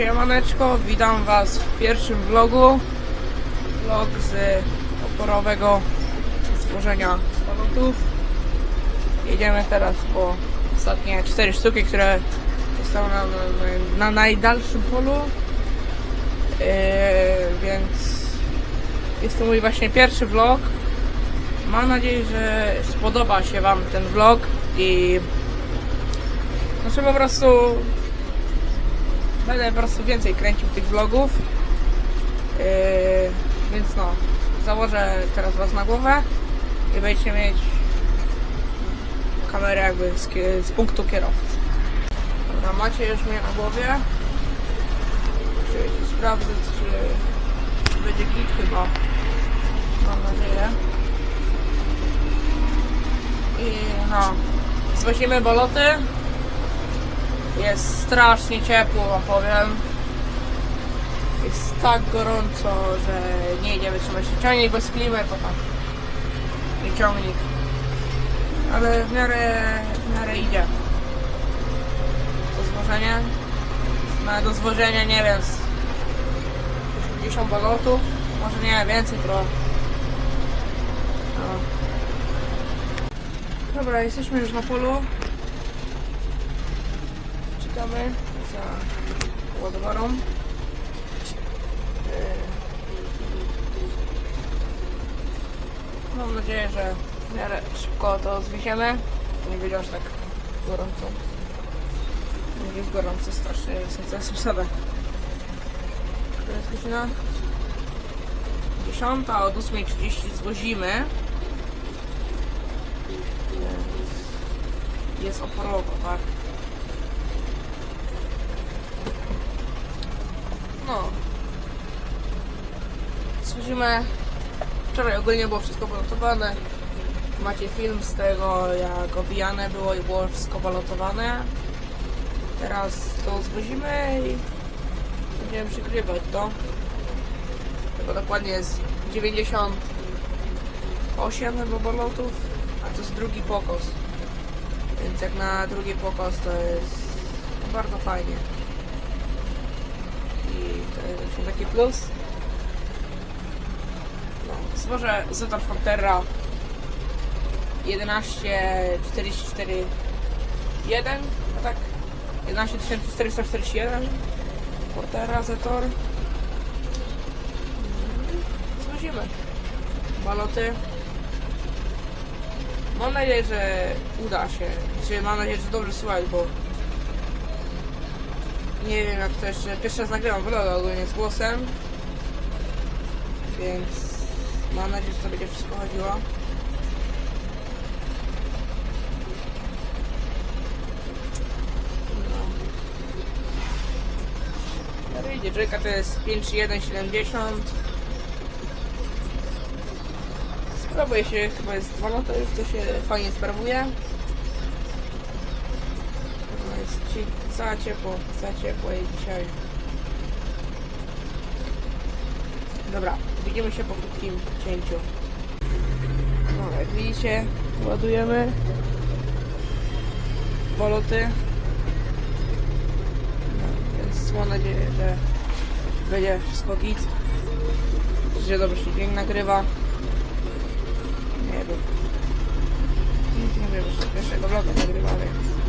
Siemaneczko, witam was w pierwszym vlogu. Vlog z oporowego stworzenia samolotów. Jedziemy teraz po ostatnie cztery sztuki, które zostały na, na, na najdalszym polu. Yy, więc jest to mój właśnie pierwszy vlog. Mam nadzieję, że spodoba się wam ten vlog i znaczy po prostu Będę po prostu więcej kręcił tych vlogów. Yy, więc no, założę teraz was na głowę i będziecie mieć kamerę jakby z, z punktu kierowcy. Dobra, macie już mnie na głowie. Czy sprawdzę, czy będzie git chyba. Mam nadzieję. I no, zwozimy boloty. Jest strasznie ciepło, wam powiem. Jest tak gorąco, że nie idzie wytrzymać się. Ciągnik bez klimy to tak. Nie ciągnik. Ale w miarę, w miarę idzie. To zwożenie. Ma do zwożenia, nie wiem, z 50 balotów. Może nie, więcej trochę. No. Dobra, jesteśmy już na polu. Czekamy za ładowarą. Yy. Mam nadzieję, że w miarę szybko to zwieziemy. Nie będzie aż tak gorąco. Nie jest gorąco strasznie, jestem teraz sobie. Która jest godzina? 10, a od 8.30 zwozimy. Yy. Jest oporowo, tak? No. Słyszymy. Wczoraj ogólnie było wszystko balotowane. Macie film z tego, jak obijane było i było wszystko balotowane. Teraz to zwozimy i będziemy przykrywać to. Tego dokładnie jest 98 chyba balotów, a to jest drugi pokos. Więc jak na drugi pokos to jest bardzo fajnie i to jest taki plus. No, złożę Zetor Frontera 1144 1, a tak 11441 Portera Zetor. Zwozimy baloty. Mam nadzieję, że uda się, czy mam nadzieję, że dobrze słychać, bo nie wiem jak to jeszcze. Pierwszy raz nagrywam vloga ogólnie z głosem. Więc mam nadzieję, że to będzie wszystko chodziło. No. No idzie, Jacka to jest 53170. Sprawuje się, chyba jest 2 lata już, to się fajnie sprawuje. No jest ci za ciepło, za ciepło jest dzisiaj. Dobra, widzimy się po krótkim cięciu. No, jak widzicie, ładujemy boloty. No, więc mam nadzieję, że będzie wszystko git. Że dobrze się nagrywa. Nie wiem. Nie wiem, że pierwszego vloga nagrywa, więc...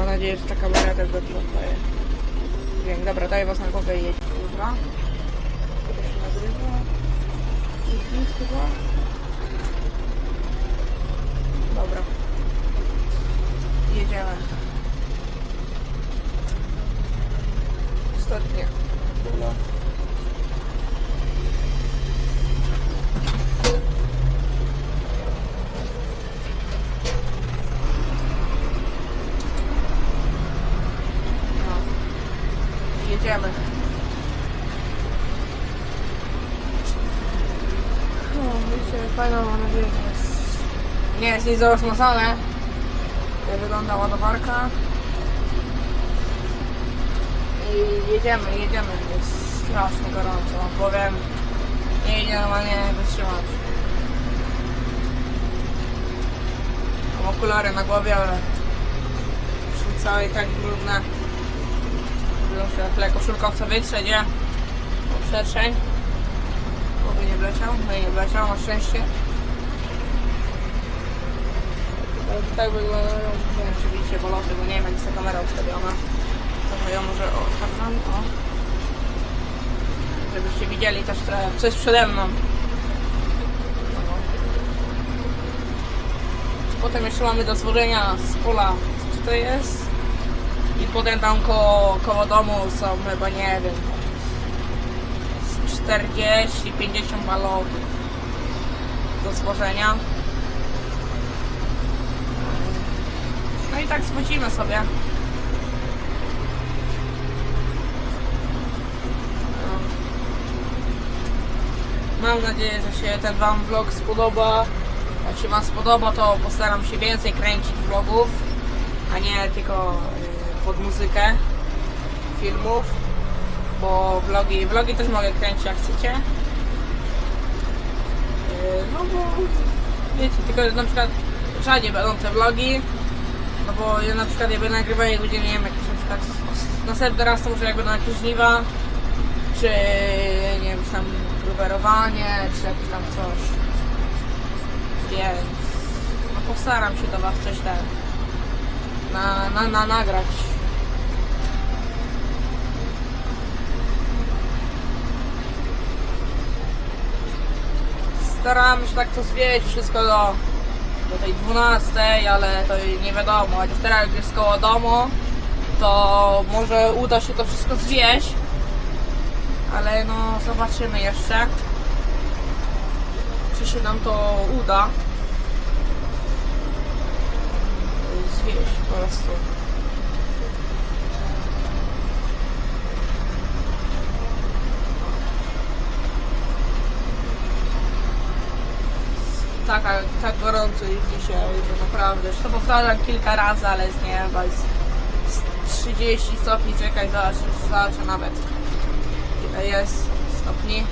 Mam nadzieję, że ta kamera też dobrze oddaje. Dźwięk. Dobra, daję was na głowę i jedzie. Dobra. To się nagrywa. Jest chyba. Dobra. Jedziemy. Ostatnie. Dobra. No. Jedziemy. No, wiecie, fajna mam nadzieję, że jest... Nie nic zarozmazane. Jak wygląda ładowarka. I jedziemy, jedziemy. Jest strasznie gorąco. Powiem, nie idzie normalnie wytrzymać. Mam okulary na głowie, ale są całe i tak brudne. Jeszcze tyle koszulkowca wytrze, nie? O przestrzeń. Oby nie wleciał, no i nie wleciał, na szczęście. Tak wyglądają, nie wiem czy widzicie boloty, bo nie wiem jak jest ta kamera ustawiona. Trochę ją może okażam, o. Żebyście widzieli też co jest przede mną. Potem jeszcze mamy do zwożenia z pola, co to jest? I potem tam koło, koło domu są chyba, nie wiem, z 40-50 balotów do zwożenia. I tak zwodzimy sobie. No. Mam nadzieję, że się ten Wam vlog spodoba. Jak się Wam spodoba, to postaram się więcej kręcić vlogów, a nie tylko y, pod muzykę filmów, bo vlogi, vlogi też mogę kręcić jak chcecie. Y, No bo wiecie, tylko na przykład rzadziej będą te vlogi, no bo ja na przykład jakby nagrywam jak będzie, nie wiem, jakieś na przykład następny raz to może jak będą jakieś żniwa, czy nie wiem, czy tam czy jakieś tam coś. Więc no postaram się do Was coś ten na, na, na nagrać. Staram się tak to zwieść wszystko do, do tej 12, ale to nie wiadomo. Chociaż teraz jak jest koło domu, to może uda się to wszystko zwieść. Ale no zobaczymy jeszcze. Czy się nam to uda. Zwieść po prostu. Jest dzisiaj, że naprawdę, to powtarzam kilka razy, ale z nieba jest z 30 stopni, czekaj, zobacz, już zobaczę nawet ile jest stopni.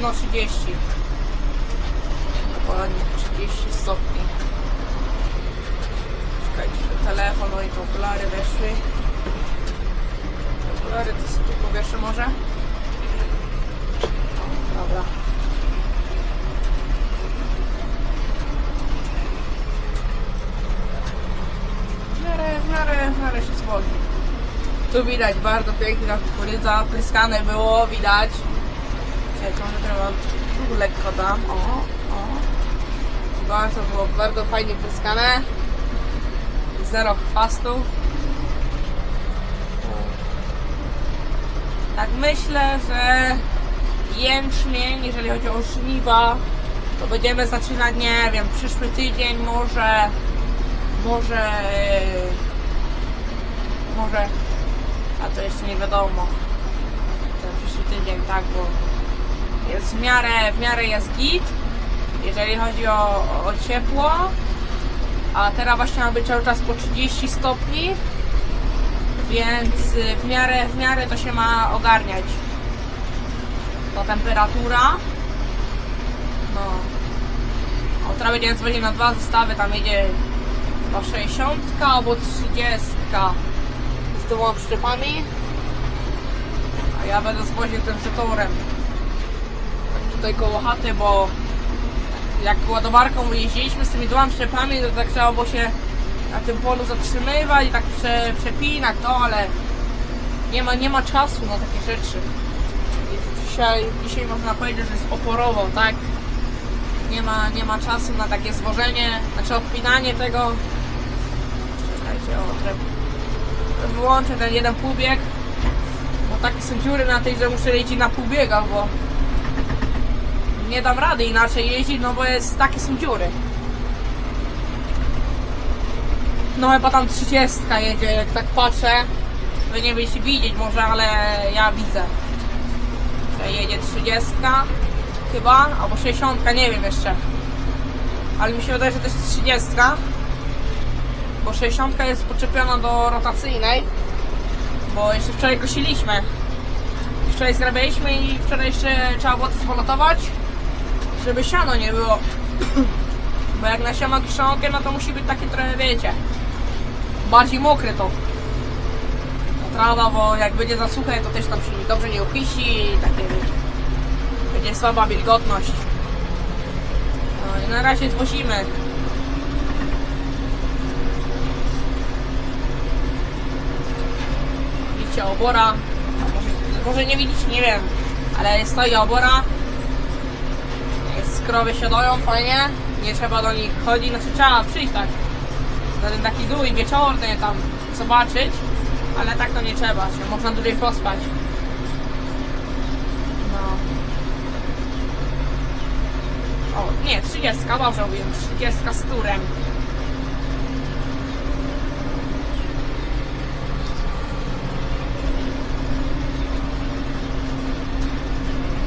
No 30. Dokładnie 30 stopni. Czekajcie, telefon, no i to okulary weszły. Okulary to sobie tu powieszę może? Dobra. W miarę, się zwodzi. Tu widać bardzo piękna kukurydza, pryskane było, widać. Czekaj, może trzeba tu lekko dam, o, o. Bardzo było, bardzo fajnie pryskane. Zero chwastów. Tak myślę, że jęczmień, jeżeli chodzi o żniwa, to będziemy zaczynać, nie wiem, przyszły tydzień może, może, może, a to jeszcze nie wiadomo. Ten przyszły tydzień, tak, bo jest w miarę, w miarę jest git, jeżeli chodzi o, o ciepło, a teraz właśnie ma być cały czas po 30 stopni, więc w miarę, w miarę to się ma ogarniać. To temperatura. No. O, teraz będziemy dzwonić na dwa zestawy, tam jedzie chyba 60 albo 30 z dwoma przyczepami. A ja będę zwoził tym zetorem. Tak tutaj koło chaty, bo jak ładowarką jeździliśmy z tymi dwoma przyczepami, to tak trzeba było się na tym polu zatrzymywać i tak prze, przepinać, no ale nie ma, nie ma czasu na takie rzeczy. Dzisiaj, dzisiaj można powiedzieć, że jest oporowo, tak? Nie ma, nie ma czasu na takie zwożenie, znaczy odpinanie tego. Czekajcie, o, wyłączę ten jeden półbieg, bo takie są dziury na tej, że muszę jeździć na półbiegach, bo nie dam rady inaczej jeździć, no bo jest takie są dziury. No chyba tam 30 jedzie, jak tak patrzę. Wy nie będziecie widzieć może, ale ja widzę. Jedzie 30 chyba, albo 60, nie wiem jeszcze. Ale mi się wydaje, że to jest 30. Bo 60 jest podczepiona do rotacyjnej. Bo jeszcze wczoraj kosiliśmy. Wczoraj zgrabialiśmy i wczoraj jeszcze trzeba było to spolotować, żeby siano nie było. Bo jak na siano kiszonkę, no to musi być takie trochę, wiecie, bardziej mokre to. Trawa, bo jak będzie za suche, to też tam się dobrze nie opiści i takie będzie słaba wilgotność. No i na razie zwozimy. Widzicie obora. Może, może nie widzicie, nie wiem. Ale stoi obora. Jest krowy siadają fajnie. Nie trzeba do nich chodzić. Znaczy trzeba przyjść tak. Ten taki dół wieczorny tam zobaczyć. Ale tak to nie trzeba. Się można dłużej pospać. No. O, nie, 30, dobrze mówię, 30 z turem.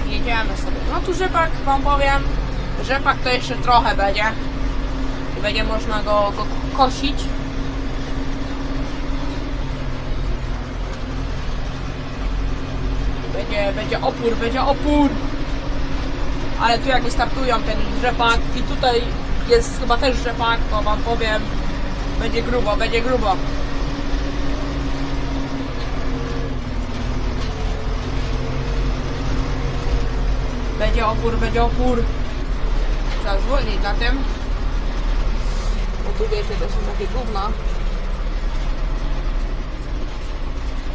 Jedziemy sobie. No tu rzepak, wam powiem, rzepak to jeszcze trochę będzie. I będzie można go, go kosić. Będzie, będzie opór, będzie opór. Ale tu jak wystartują ten rzepak i tutaj jest chyba też rzepak, to wam powiem, będzie grubo, będzie grubo. Będzie opór, będzie opór. Trzeba zwolnić na tym. Bo tu wiecie, to są takie gówna.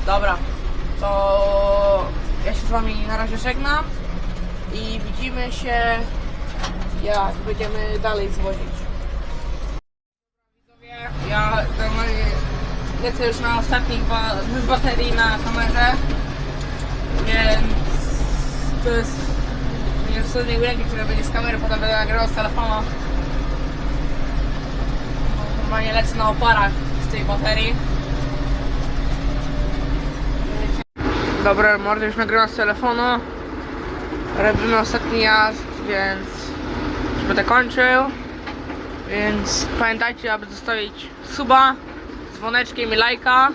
Dobra, to z wami na razie żegnam i widzimy się jak będziemy dalej zwozić. Widzowie, Ja lecę już na ostatnich ba baterii na kamerze, więc to jest nie ostatniej ręki, które będzie z kamery, potem będę nagrywał z telefonu. Normalnie lecę na oparach z tej baterii. Dobra, mordy już nagrywam z telefonu. Robimy ostatni jazd, więc już będę kończył. Więc pamiętajcie, aby zostawić suba, dzwoneczkiem i lajka.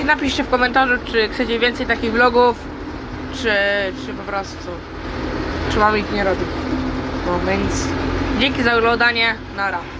I napiszcie w komentarzu, czy chcecie więcej takich vlogów, czy, czy po prostu, czy mam ich nie robić. No więc dzięki za oglądanie, nara.